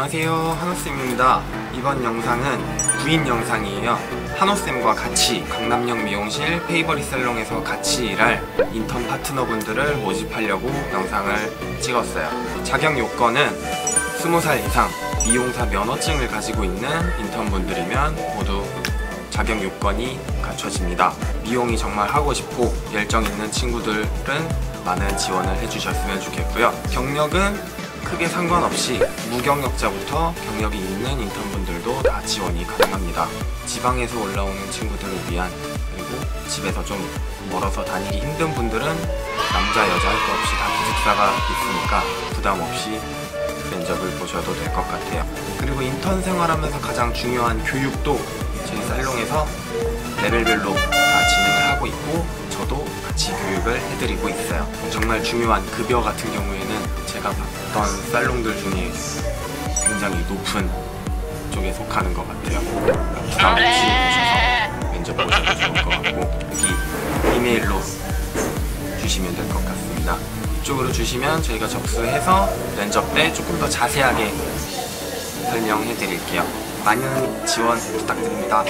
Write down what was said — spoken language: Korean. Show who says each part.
Speaker 1: 안녕하세요. 한호쌤입니다. 이번 영상은 구인 영상이에요. 한호쌤과 같이 강남역 미용실 페이버리 살롱에서 같이 일할 인턴 파트너분들을 모집하려고 영상을 찍었어요. 자격 요건은 20살 이상 미용사 면허증을 가지고 있는 인턴분들이면 모두 자격 요건이 갖춰집니다. 미용이 정말 하고 싶고 열정 있는 친구들은 많은 지원을 해주셨으면 좋겠고요. 경력은 크게 상관없이 무경력자부터 경력이 있는 인턴분들도 다 지원이 가능합니다. 지방에서 올라오는 친구들을 위한 그리고 집에서 좀 멀어서 다니기 힘든 분들은 남자 여자 할거 없이 다 기숙사가 있으니까 부담 없이 면접을 보셔도 될 것 같아요. 그리고 인턴 생활하면서 가장 중요한 교육도 저희 살롱에서 레벨별로 다 진행을 하고 있고 저도 같이 교육을 해드리고 있어요. 정말 중요한 급여 같은 경우에는 제가 봤던 살롱들 중에 굉장히 높은 쪽에 속하는 것 같아요. 부담 없이 오셔서 면접 보셔도 좋을 것 같고 여기 이메일로 주시면 될 것 같습니다. 이쪽으로 주시면 저희가 접수해서 면접 때 조금 더 자세하게 설명해 드릴게요. 많은 지원 부탁드립니다.